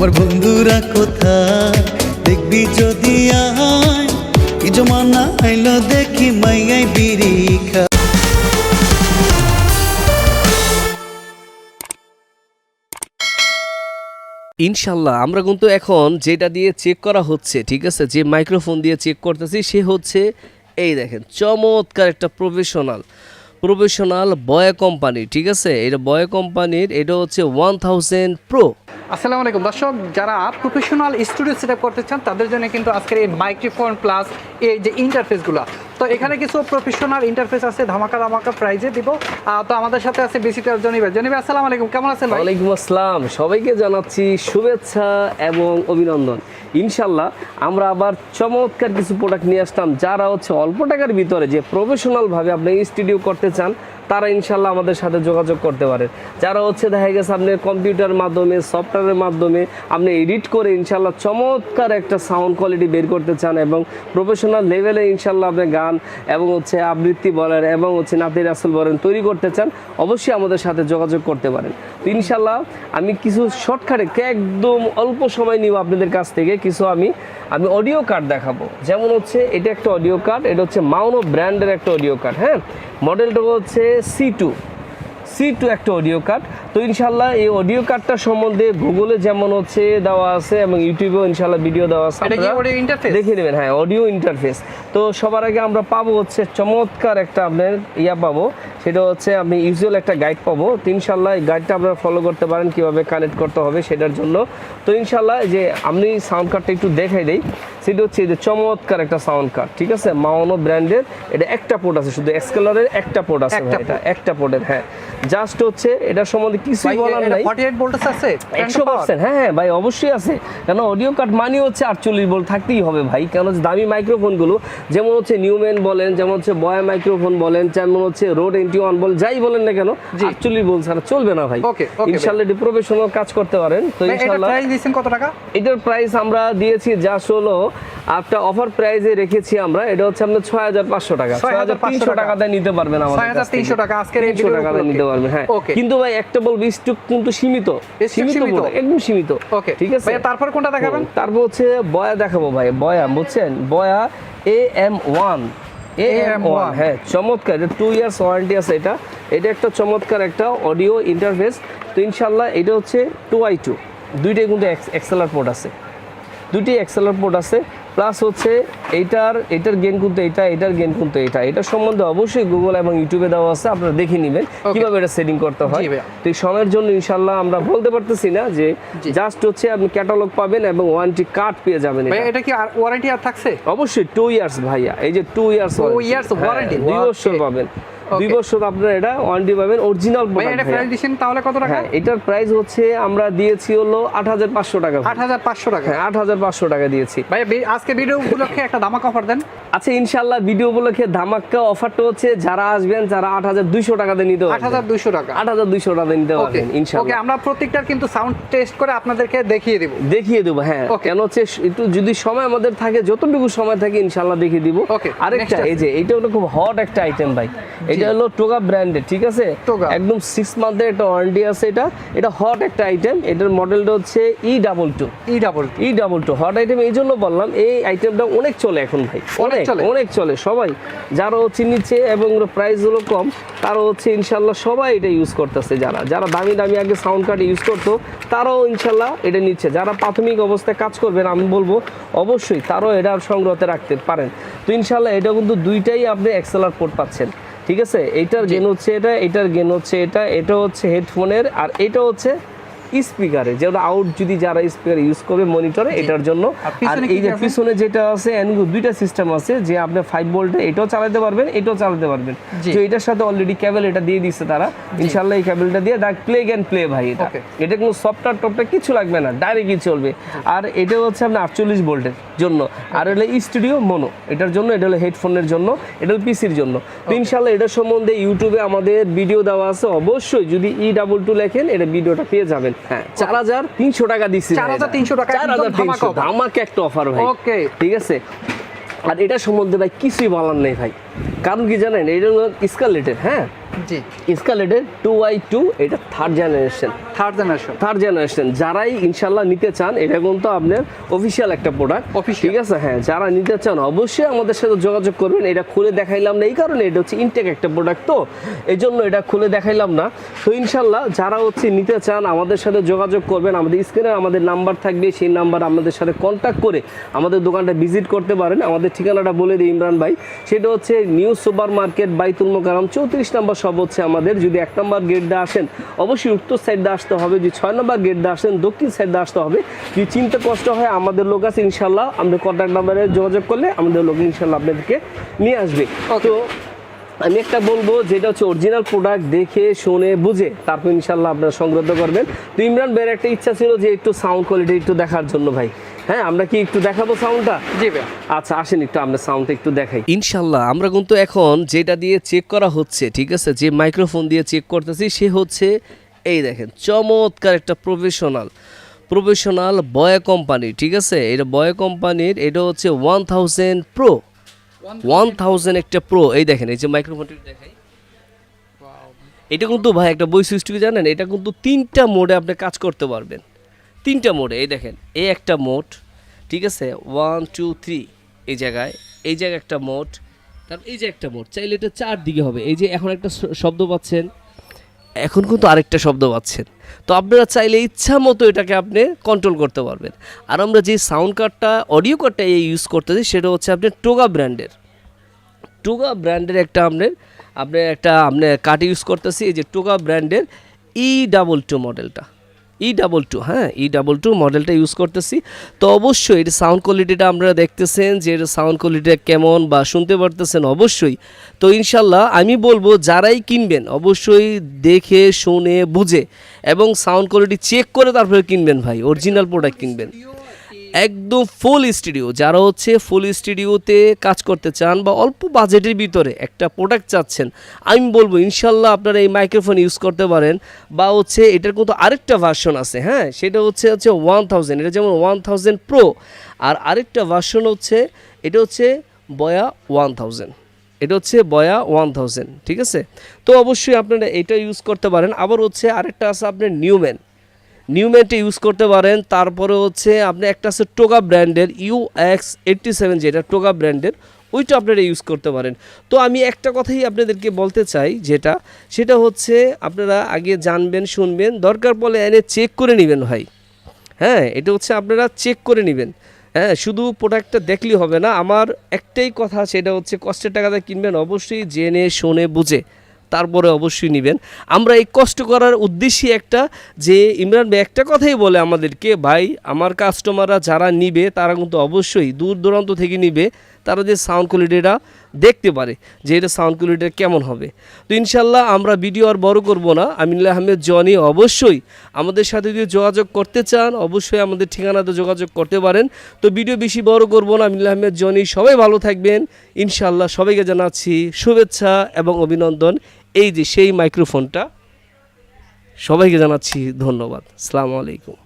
আমার বন্ধুরা কোথায়? দেখবি যদি জমানা আইলো দেখি মাইয়াই বিড়ি খা ইনশাল্লাহ, আমরা কিন্তু এখন যেটা দিয়ে চেক করা হচ্ছে, ঠিক আছে? যে মাইক্রোফোন দিয়ে চেক করতেছি, সে হচ্ছে, এই দেখেন, চমৎকার একটা প্রফেশনাল প্রফেশনাল বয় কোম্পানি ঠিক আছে? এটা বয় কোম্পানির এটা হচ্ছে ওয়ান থাউজেন্ড প্রো আসসালামু আলাইকুম। দর্শক, যারা প্রফেশনাল স্টুডিও সেট করতে চান, তাদের জন্য কিন্তু আজকের এই মাইক্রোফোন প্লাস এই যে ইন্টারফেসগুলো তো এখানে কিছু প্রফেশনাল ইন্টারফেস আছে, ধামাকা ধামাকা প্রাইজে দিব। তো আমাদের সাথে আছে বিসিটার জনিবার জনিবার আসসালামু আলাইকুম, কেমন আছেন ভাই? ওয়ালাইকুম আসসালাম। সবাইকে জানাচ্ছি শুভেচ্ছা এবং অভিনন্দন। ইনশাল্লাহ আমরা আবার চমৎকার কিছু প্রোডাক্ট নিয়ে আসলাম, যারা হচ্ছে অল্প টাকার ভিতরে যে প্রফেশনালভাবে আপনি স্টুডিও করতে চান, তারা ইনশাল্লাহ আমাদের সাথে যোগাযোগ করতে পারেন। যারা হচ্ছে দেখা গেছে আপনি কম্পিউটার মাধ্যমে সফটওয়্যারের মাধ্যমে আপনি এডিট করে ইনশাল্লাহ চমৎকার একটা সাউন্ড কোয়ালিটি বের করতে চান এবং প্রফেশনাল লেভেলে ইনশাল্লাহ আপনি গান এবং হচ্ছে আবৃত্তি বলেন এবং হচ্ছে নাতির আসল বলেন, তৈরি করতে চান, অবশ্যই আমাদের সাথে যোগাযোগ করতে পারেন। তো ইনশাল্লাহ আমি কিছু শর্টকাটে একদম অল্প সময় নিব আপনাদের কাছ থেকে, কিছু আমি আমি অডিও কার্ড দেখাবো। যেমন হচ্ছে এটা একটা অডিও কার্ড এটা হচ্ছে মাউনো ব্র্যান্ডের একটা অডিও কার্ড হ্যাঁ? মডেলটা হচ্ছে সি টু সি টু একটা অডিও কার্ড তো ইনশাল্লাহ এই অডিও কার্ডটা সম্বন্ধে গুগলে যেমন হচ্ছে দেওয়া আছে এবং ইউটিউবেও ইনশাল্লাহ ভিডিও দেওয়া আছে? দেখে নেবেন হ্যাঁ অডিও ইন্টারফেস তো সবার আগে আমরা পাবো হচ্ছে চমৎকার একটা আপনার ইয়া পাবো সেটা হচ্ছে আপনি ইউজুয়াল একটা গাইড পাবো। তো ইনশাল্লাহ এই গাইডটা আপনারা ফলো করতে পারেন কীভাবে কানেক্ট করতে হবে সেটার জন্য। তো ইনশাল্লাহ যে আপনি সাউন্ড কার্ডটা একটু দেখাই দিই সেটা হচ্ছে যে চমৎকার একটা সাউন্ড কার্ড ঠিক আছে? মাওনো ব্র্যান্ডের এটা একটা পোর্ট আছে শুধু এক্সকেলারের একটা পোর্ট আছে একটা এটা একটা পোর্টের হ্যাঁ। জাস্ট হচ্ছে এটার সম্বন্ধে কিছুই বলার নাই। 48 ভোল্টেজ আছে একশো পার্সেন্ট হ্যাঁ হ্যাঁ ভাই অবশ্যই আছে। কেন অডিও কার্ড মানি হচ্ছে আটচল্লিশ বল থাকতেই হবে ভাই। কেন হচ্ছে দামি মাইক্রোফোনগুলো যেমন হচ্ছে নিউম্যান বলেন যেমন হচ্ছে বয়া মাইক্রোফোন বলেন যেমন হচ্ছে রোড এন্টি ওয়ান বল যাই বলেন না কেন আটচল্লিশ বল ছাড়া চলবে না ভাই। Okay, ইনশাল্লাহ এটি প্রফেশনাল কাজ করতে পারেন তো এটা ইনশাল্লাহ। প্রাইস দিয়েছেন কত টাকা? এটার প্রাইস আমরা দিয়েছি যা হলো একটা অফার প্রাইজে রেখেছি আমরা এটা হচ্ছে আপনার ছয় হাজার পাঁচশো টাকা। ছয় হাজার 6,500 তিনশো টাকাতে নিতে পারবেন আমাদের কাছ থেকে। 6,300 টাকা আজকের এই 300 ভিডিওর টাকাতে নিতে পারবেন হ্যাঁ. কিন্তু ভাই একটা বলব স্টক কিন্তু সীমিত। সীমিত? একদম সীমিত। ওকে ঠিক আছে? তারপর কোনটা দেখাবেন? তারপর হচ্ছে বয়া দেখাবো ভাই বয়া বুঝছেন? Boya A M one A M one AM1 হ্যাঁ চমৎকার এটা টু ইয়ার্স ওয়ারেন্টি আছে এটা। এটা একটা চমৎকার একটা অডিও ইন্টারফেস তো ইনশাল্লাহ এটা হচ্ছে টু আই টু দুইটাই কিন্তু এক্সেলার পোর্ট আছে। দুটি এক্সেলার পোর্ট আছে। প্লাস হচ্ছে এইটার এটার গেন কিন্তু এটা এটার গেন কিন্তু এটা। এটার সম্বন্ধে অবশ্যই গুগল এবং ইউটিউবে দেওয়া আছে আপনারা দেখে নেবেন কীভাবে এটা সেটিং করতে হয়। তো এই সময়ের জন্য ইনশাল্লাহ আমরা বলতে পারতেছি না যে জাস্ট হচ্ছে আপনি ক্যাটালগ পাবেন এবং ওয়ারেন্টি কার্ড পেয়ে যাবেন ভাই এটা। এটা কি ওয়ারেন্টি আর থাকছে? অবশ্যই টু ইয়ার্স ভাইয়া। এই যে two years Two years warranty? দুই. বছর পাবেন। দুই বছর আপনার এটা ওয়ারেন্টি পাবেন অরিজিনাল এটা তাহলে কত টাকা? হ্যাঁ এটার প্রাইস হচ্ছে আমরা দিয়েছি হলো আট হাজার পাঁচশো টাকা। আট হাজার পাঁচশো টাকা। হ্যাঁ আট হাজার পাঁচশো টাকা দিয়েছি। ভাই আজকে ভিডিও উপলক্ষে একটা ধামাক অফার দেন। আচ্ছা ইনশাল্লাহ ভিডিও উপলক্ষে ধামাক্কা অফারটা হচ্ছে যারা আসবেন যারা আট হাজার দুইশো টাকাতে নিতে পারবেন। হাজার দুইশো টাকা। আট হাজার দুইশো টাকা নিতে পারবেন ওকে ইনশাল্লাহ আমরা প্রত্যেকটার কিন্তু সাউন্ড টেস্ট করে আপনাদেরকে দেখিয়ে দিব। দেখিয়ে দেবো হ্যাঁ। কেন হচ্ছে একটু যদি সময় আমাদের থাকে যতটুকু সময় থাকে ইনশাল্লাহ দেখিয়ে দিব। আরেকটা এই যে এটা হলো খুব হট একটা আইটেম ভাই। এটা হলো টোগা ব্র্যান্ডের ঠিক আছে। একদম সিক্স মান্থের একটা ওয়ারেন্টি আছে এটা। এটা হট একটা আইটেম এটার মডেলটা হচ্ছে E double two E double two E double two hot item এই জন্য বললাম এই আইটেমটা অনেক চলে এখন ভাই অনেক চলে? অনেক চলে। সবাই যারা হচ্ছে নিচ্ছে এবং প্রাইসগুলো কম তারা হচ্ছে ইনশাল্লাহ সবাই এটা ইউজ করতেছে যারা যারা দামি দামি আগে সাউন্ড কার্ড ইউজ করতো তারাও ইনশাল্লাহ এটা নিচ্ছে। যারা প্রাথমিক অবস্থায় কাজ করবেন আমি বলব অবশ্যই তারাও এটা সংগ্রহতে রাখতে পারেন। তো ইনশাল্লাহ এটা কিন্তু দুইটাই আপনি এক্সেলার পোর্ট পাচ্ছেন। ঠিক আছে? এইটার গেন হচ্ছে এটা এটার গেন হচ্ছে এটা এটা হচ্ছে হেডফোনের আর এটা হচ্ছে স্পিকারে যেটা আউট যদি যারা স্পিকার ইউজ করবে মনিটরে এটার জন্য। আর এই যে পিছনে যেটা আছে এনগু দুইটা সিস্টেম আছে যে আপনি ফাইভ ভোল্টে এটাও চালাতে পারবেন এটাও চালাতে পারবেন। তো এটার সাথে অলরেডি কেবল এটা দিয়ে দিচ্ছে তারা। ইনশাল্লাহ এই কেবলটা দিয়ে ডাইরেক্ট প্লে গ্যান প্লে ভাই এটা। এটা কোনো সফটওয়্যার টপটা কিছু লাগবে না ডাইরেক্টই চলবে। আর এটা হচ্ছে আপনার আটচল্লিশ ভোল্টের জন্য। আর হলো স্টুডিও মনো এটার জন্য এটা হলো হেডফোনের জন্য এটা হলো পিসির জন্য। তো ইনশাল্লাহ এটার সম্বন্ধে ইউটিউবে আমাদের ভিডিও দেওয়া আছে অবশ্যই যদি ই ডাবল টু লেখেন এটা ভিডিওটা পেয়ে যাবেন। হ্যাঁ চার হাজার তিনশো টাকা দিচ্ছি 4,300 টাকা চার হাজার তিনশো আমাকে একটা অফার ভাই। ওকে ঠিক আছে? আর এটা সম্বন্ধে ভাই কিছুই বলার নেই ভাই। কারণ কি জানেন এটা স্কালেটের হ্যাঁ? জি। স্কালেটের টু ওয়াই টু এটা third generation third generation third generation যারাই ইনশাল্লাহ নিতে চান এটা কিন্তু আপনার অফিসিয়াল একটা প্রোডাক্ট। ঠিক আছে? হ্যাঁ যারা নিতে চান অবশ্যই আমাদের সাথে যোগাযোগ করবেন। এটা খুলে দেখাইলাম না এই কারণে এটা হচ্ছে ইনটেক একটা প্রোডাক্ট তো। এই জন্য এটা খুলে দেখাইলাম না। তো ইনশাল্লাহ যারা হচ্ছে নিতে চান আমাদের সাথে যোগাযোগ করবেন। আমাদের স্ক্রিনে আমাদের নাম্বার থাকবে সেই নাম্বার আমাদের সাথে কন্ট্যাক্ট করে আমাদের দোকানটা ভিজিট করতে পারেন। আমাদের ঠিকানাটা বলে দিই ইমরান ভাই। সেটা হচ্ছে নিউ সুপার মার্কেট বাইতুল মোকারম চৌত্রিশ নম্বর সব হচ্ছে আমাদের। যদি এক নম্বর গেট দিয়ে আসেন অবশ্যই উত্তর সাইড দিয়ে আসতে হবে যদি ছয় নম্বর গেট দিয়ে আসেন দক্ষিণ সাইড দিয়ে আসতে হবে। যদি চিনতে কষ্ট হয় আমাদের লোক আছে ইনশাল্লাহ আমাদের কন্ট্যাক্ট নাম্বারে যোগাযোগ করলে আমাদের লোক ইনশাল্লাহ আপনাদেরকে নিয়ে আসবে। তো আমি একটা বলব যেটা হচ্ছে অরিজিনাল প্রোডাক্ট দেখে শুনে বুঝে তারপর ইনশাল্লাহ আপনারা সংগ্রহ করবেন। তো ইমরান ভাইয়ের একটা ইচ্ছা ছিল যে একটু সাউন্ড কোয়ালিটি একটু দেখার জন্য ভাই। হ্যাঁ আমরা কি একটু দেখাবো সাউন্ডটা জি ভাই। আচ্ছা আসেন একটু আমরা সাউন্ডটা একটু দেখাই। ইনশাল্লাহ আমরা কিন্তু এখন যেটা দিয়ে চেক করা হচ্ছে ঠিক আছে যে মাইক্রোফোন দিয়ে চেক করতেছি সে হচ্ছে এই দেখেন, চমৎকার একটা প্রফেশনাল প্রফেশনাল বয়া কোম্পানি ঠিক আছে? এটা বয়া কোম্পানির এটা হচ্ছে one thousand pro one thousand একটা প্রো এই দেখেন, এই যে মাইক্রোফোনটি দেখাই। এটা কিন্তু ভাই একটা বৈশিষ্ট্য জানেন? এটা কিন্তু তিনটা মোডে আপনি কাজ করতে পারবেন। তিনটা মোডে, এই দেখেন, এই একটা মোড, ঠিক আছে? ওয়ান টু থ্রি এই জায়গায় এই জায়গায় একটা মোড, তারপর এই যে একটা মোড, চাইলে এটা চারদিকে হবে। এই যে এখন একটা শব্দ পাচ্ছেন এখন কিন্তু আরেকটা শব্দ পাচ্ছেন। তো আপনারা চাইলে ইচ্ছা মতো এটাকে আপনি কন্ট্রোল করতে পারবেন। আর আমরা যে সাউন্ড কার্ডটা অডিও কার্ডটা ইউজ করতেছি, সেটা হচ্ছে আপনার টোগা ব্র্যান্ডের টোগা ব্র্যান্ডের একটা আপনার আপনার একটা আপনার কার্ড ইউজ করতেছি, এই যে টোগা ব্র্যান্ডের ই ডাবল টু মডেলটা ই ডাবল টু হ্যাঁ ই ডাবল টু মডেলটা ইউজ করতেছি। তো অবশ্যই এটা সাউন্ড কোয়ালিটিটা আমরা দেখতেছেন যে এটা সাউন্ড কোয়ালিটিটা কেমন বা শুনতে পারতেছেন অবশ্যই। তো ইনশাল্লাহ আমি বলব যারাই কিনবেন অবশ্যই দেখে, শুনে, বুঝে এবং সাউন্ড কোয়ালিটি চেক করে তারপরে কিনবেন ভাই অরিজিনাল প্রোডাক্ট কিনবেন। একদম ফুল স্টুডিও যারা হচ্ছে ফুল স্টুডিওতে কাজ করতে চান বা অল্প বাজেটের ভিতরে একটা প্রোডাক্ট চাচ্ছেন, আমি বলব ইনশাল্লাহ আপনারা এই মাইক্রোফোন ইউজ করতে পারেন বা হচ্ছে এটার কিন্তু আরেকটা ভার্সন আছে হ্যাঁ? সেটা হচ্ছে হচ্ছে ওয়ান থাউজেন্ড এটা যেমন ওয়ান থাউজেন্ড প্রো আর আরেকটা ভার্সন হচ্ছে, এটা হচ্ছে বয়া ওয়ান থাউজেন্ড এটা হচ্ছে বয়া ওয়ান থাউজেন্ড ঠিক আছে? তো অবশ্যই আপনারা এটা ইউজ করতে পারেন। আবার হচ্ছে আরেকটা আছে আপনার নিউম্যান নিউম্যানটা ইউজ করতে পারেন। তারপরে হচ্ছে আপনি একটা আছে টোগা ব্র্যান্ডের ইউ এক্স এইট্টি সেভেন যেটা টোগা ব্র্যান্ডের ওইটা আপনারা ইউজ করতে পারেন। তো আমি একটা কথাই আপনাদেরকে বলতে চাই, যেটা, সেটা হচ্ছে আপনারা আগে জানবেন, শুনবেন, দরকার পড়লে এনে চেক করে নেবেন ভাই। হ্যাঁ এটা হচ্ছে আপনারা চেক করে নেবেন। হ্যাঁ শুধু প্রোডাক্টটা দেখলেই হবে না। আমার একটাই কথা, সেটা হচ্ছে কষ্টের টাকাতে কিনবেন, অবশ্যই জেনে, শুনে, বুঝে। তারপরে অবশ্যই নেবেন। আমরা এই কষ্ট করার উদ্দেশ্যে একটা যে ইমরান ভাই একটা কথাই বলে আমাদেরকে, ভাই, আমার কাস্টমাররা যারা নিবে, তারা কিন্তু অবশ্যই দূর দূরান্ত থেকে নিবে, তারা যে সাউন্ড কোয়ালিটিটা দেখতে পারে, যে এটা সাউন্ড কোয়ালিটিটা কেমন হবে। তো ইনশাল্লাহ আমরা ভিডিও আর বড় করব না। আমিনুল্লাহ আহমেদ, জনি অবশ্যই আমাদের সাথে যদি যোগাযোগ করতে চান, অবশ্যই আমাদের ঠিকানাতে যোগাযোগ করতে পারেন। তো ভিডিও বেশি বড় করব না। আমিনুল্লাহ আহমেদ, জনি সবাই ভালো থাকবেন। ইনশাল্লাহ সবাইকে জানাচ্ছি শুভেচ্ছা এবং অভিনন্দন। এই যে সেই মাইক্রোফোনটা সবাইকে জানাচ্ছি ধন্যবাদ। সালামু আলাইকুম।